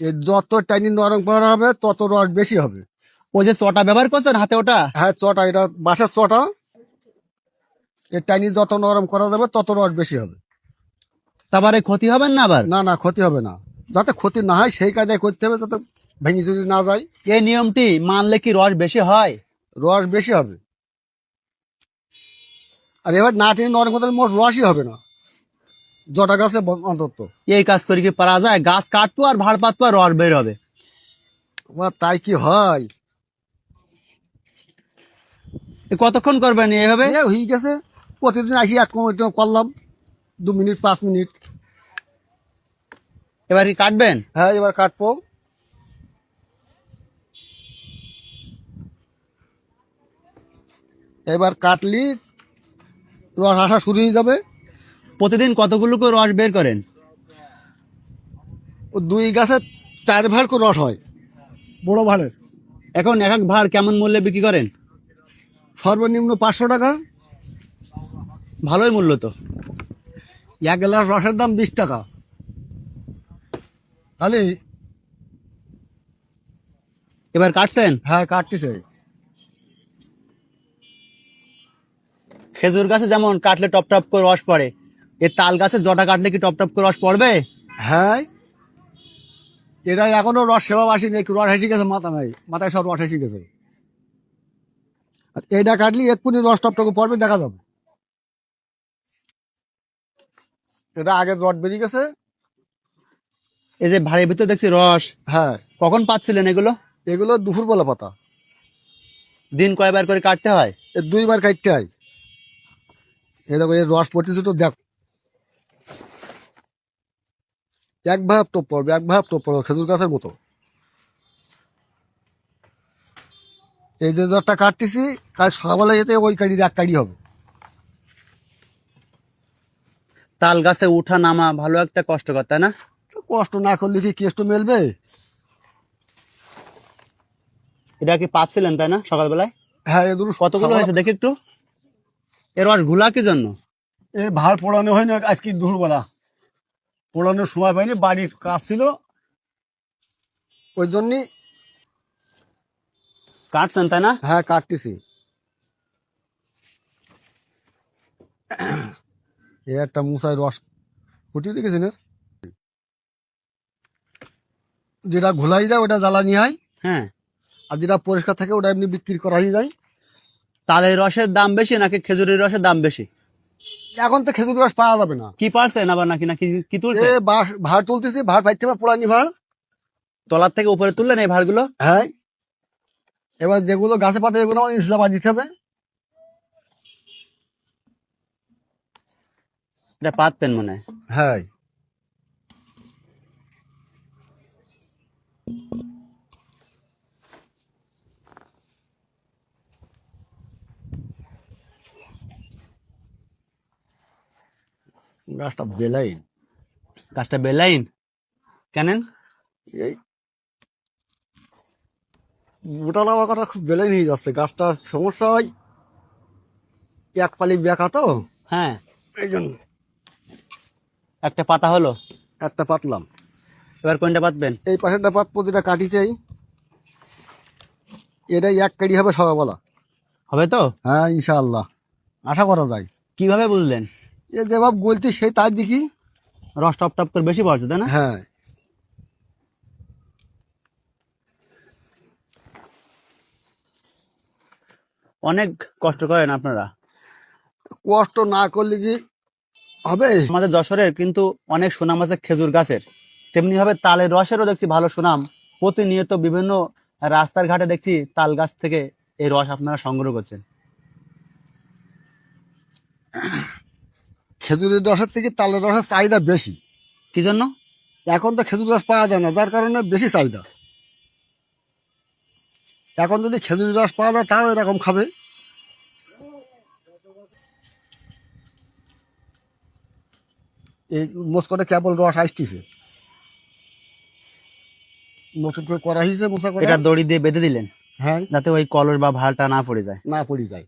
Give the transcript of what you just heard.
যত টাইনি নরম করা হবে তত রস বেশি হবে। ওই যে চটা ব্যবহার করছেন হাতে ওটা? হ্যাঁ চটা এটা বাঁশের চটা এর টাইনি যত নরম করা যাবে তত রস বেশি হবে। তারপরে ক্ষতি হবে না আবার? না না ক্ষতি হবে না। যাতে ক্ষতি না হয় সেই কাজে করতে হবে যাতে ভেঙে চুরি না যায়। এই নিয়মটি মানলে কি রস বেশি হয়? রস বেশি হবে। আর এবার না টেনে নরম করতে মোট রসই হবে না। জটা গাছে অন্তত। এই কাজ করে কি পারা যায়? গাছ কাটবো আর ভাড় পাতবো আর রস বের হবে। তাই কি হয়? কতক্ষণ করবেন এইভাবে এ হয়ে গেছে। প্রতিদিন আসি এক মিনিট করলাম। দু মিনিট পাঁচ মিনিট। এবার কি কাটবেন? হ্যাঁ এবার কাটবো। এবার কাটলি রস আসা শুরু হয়ে যাবে। প্রতিদিন কতগুলো করে রস বের করেন? ও দুই গাছে চার ভাড় করে রস হয়। বড় ভাড়ের। এখন এক এক ভাড় কেমন মূল্যে বিক্রি করেন? সর্বনিম্ন পাঁচশো টাকা। ভালোই মূল্য তো। এক গ্লাস রসের দাম বিশ টাকা। তাহলে এবার কাটছেন? হ্যাঁ কাটতেছে। খেজুর গাছে যেমন কাটলে টপ টপ করে রস পড়ে এ তাল গাছে জটা কাটলে কি টপ টপ করে রস পড়বে? হ্যাঁ। এটা এখনও রস সেবা আসেনি। একটু রস হেসে গেছে মাথা নাই মাথায় সব রস হেসে গেছে। আর এইটা কাটলি এক্ষুনি রস টপটকে পড়বে দেখা যাবে। এটা আগে রড বেরিয়ে গেছে। এই যে ভাড়ের ভিতর দেখছি রস। হ্যাঁ। কখন পাচ্ছিলেন এগুলো? এগুলো দুপুরবেলা পাতা। দিন কয়বার করে কাটতে হয়? এ দুইবার কাটতে হয়। এই দেখো এর রস পড়তেছে তো দেখ। এক ভাব টোপ পড়বে এক ভাব টোপ পড়বে খেজুর গাছের মতো। এই যে জ্বরটা কাটতেছি কাল সকালবেলা যেতে ওই কাড়ি এক কাড়ি হবে। তাল গাছে উঠা নামা ভালো একটা কষ্টকর তাই না? কষ্ট না করলে কি কেষ্ট মেলবে? এটা কি পাচ্ছিলেন তাই না সকালবেলায়? হ্যাঁ এ দুটো কতগুলো হয়েছে দেখি একটু। এর রস ঘুলা কি জন্য? এ ভাড় পোড়ানো হয়নি আজকে দুপুরবেলা। পোড়ানোর সময় পাইনি বাড়ির কাজ ছিল। ওই জন্যই কাটছেন তাই না? হ্যাঁ কাটতেছি। এ একটা মুসাই রস ফুটিয়ে দেখেছেন? এর? যেটা ঘোলাই যায় ওটা জ্বালানি হয় হ্যাঁ। আর যেটা পরিষ্কার থাকে ওটা এমনি বিক্রি করা হয়ে যায় তালের রসের দাম বেশি নাকি খেজুরের রসের দাম বেশি? এখন তো খেজুর রস পাওয়া যাবে না। কি পারছেন আবার নাকি নাকি কি তুলছে? ভার ভাড় তুলতেছি ভাড় পাইতে হবে পোড়ানি ভাড়। তলার থেকে উপরে তুললেন এই ভাড়গুলো? হ্যাঁ। এবার যেগুলো গাছে পাতা এগুলো আমার ইসলাম দিতে হবে। এটা পাতবেন মনে হয়। হ্যাঁ। গাছটা বেলাইন। গাছটা বেলাইন? কেনেন? এই মোটা লাভা করা খুব বেলাইন হয়ে যাচ্ছে। গাছটা সমস্যা হয় এক পালি বেঁকা তো। হ্যাঁ। এই জন্য। একটা পাতা হলো? একটা পাতলাম। এবার কোনটা পাতবেন? এই পাশেরটা পাতবো যেটা কাটিছে এটাই এক কাড়ি হবে সবাই সকালবেলা হবে তো? হ্যাঁ ইনশাআল্লাহ। আশা করা যায়। কীভাবে বুঝলেন? এ যেভাবে বলছি সেই তাই দেখি রস টপ টপ করে বেশি পড়ছে তাই না? হ্যাঁ। অনেক কষ্ট করেন আপনারা? কষ্ট না করলে কি হবে? আমাদের যশোরের কিন্তু অনেক সুনাম আছে খেজুর গাছের। তেমনি ভাবে তালের রসেরও দেখছি ভালো সুনাম। প্রতিনিয়ত বিভিন্ন রাস্তার ঘাটে দেখছি তাল গাছ থেকে এই রস আপনারা সংগ্রহ করছেন। খেজুরের রসের থেকে তালের রসের চাহিদা বেশি। কি জন্য? এখন তো খেজুর রস পাওয়া যায় না যার কারণে বেশি চাহিদা। এখন যদি খেজুর রস পাওয়া যায় তাও এরকম খাবে। এই মোসকটে কেবল রস আসতেছে। নতুন করে করা হয়েছে মোসা করে এটা দড়ি দিয়ে বেঁধে দিলেন? হ্যাঁ। যাতে ওই কলস বা ভালটা না পড়ে যায়। না পড়ে যায়।